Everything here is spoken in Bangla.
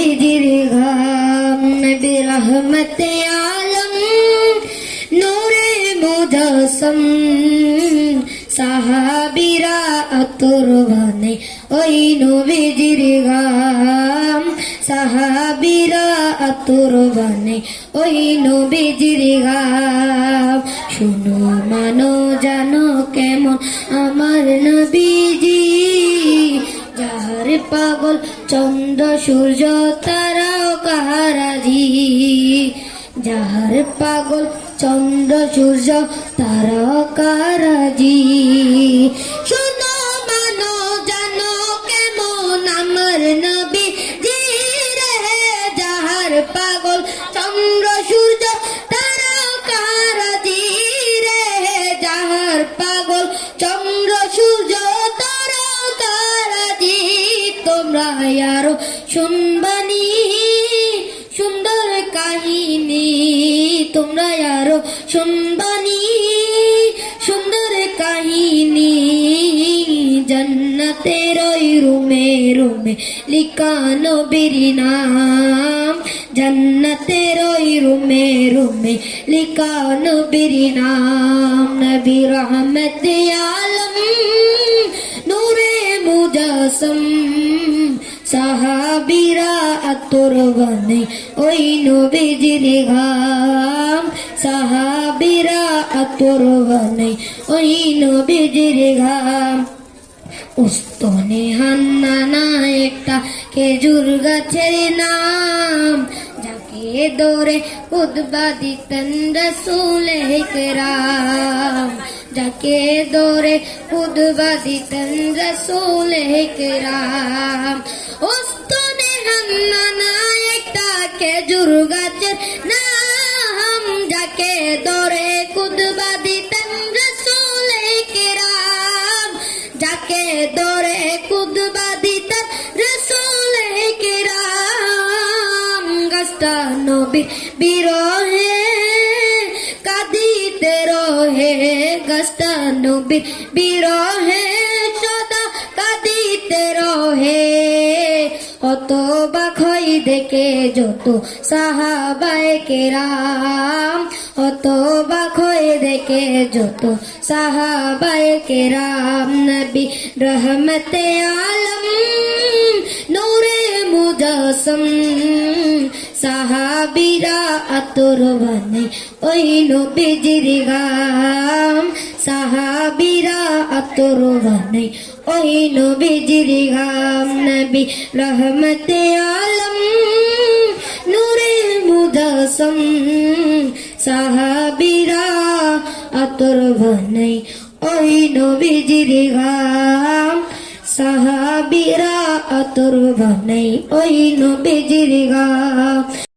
নবীজির ঘাম নবী রহমতে আলম নূরে মুজাসম সাহাবিরা তোর ভাই ওই নবীজির ঘাম সাহাবিরা তোর ভাই ওই নবীজির ঘাম শুনো মানো জানো কেমন আমার যাহার পাগল, চন্দ্র, সূর্য তারাও কাহারাজি যাহার পাগল, চন্দ্র, সূর্য তারাও কারাজি মানো জি পাগল, চন্দ্র, সূর্য আরও শুনবানি, সুন্দর কাহিনী। তোমরা আরও শুনবানি, সুন্দর কাহিনী। জন্নতের ওই রুমে রুমে লিখানো বেরি নাম। জন্নতের ওই রুমে রুমে লিখানো বেরি নাম। নবী রহমত আলম, নূরে মুজাসম। সাহাবিরা আতর বানে, ওই নবীজির ঘাম। সাহাবিরা আতর বানে, ওই নবীজির ঘাম। উস্তনে হান্নানা একটা খেজুর গাছের নাম। যাকে দৌড়ে উদ্বা দিতেন রসুলে কেরাম যাকে দৌড়ে উদ্বা দিতেন রসুলে কেরাম উস্তনে হান্নানা একটা খেজুর গাছের নাম। যাকে দৌড়ে কুদবা দিতেন রসুলে কেরাম যাকে দরে কুদবা দিতেন রসুল কিরাম গাছটা নবী বিরহে কাঁদিতে রহে গাছটা নবী বিরহে সদা কাঁদিতে রহে। অত বাখই দেখে যত সাহাবায় কেরাম অত বাখই দেখে যত সাহাবায় কেরাম। নবী রহমতে আলম, নূরে মুজাসম সাহাবিরা আতর বানে, ওই নবীজির গাম। সাহাবিরা আতর বানে, ওই নবীজির গাম। নবী রহমতে আলম, নূরে মুজাসম সাহাবিরা আতর বানে, ওই নবীজির গাম। সাহাবিরা আতর বানাই ওই নবীজির গাম।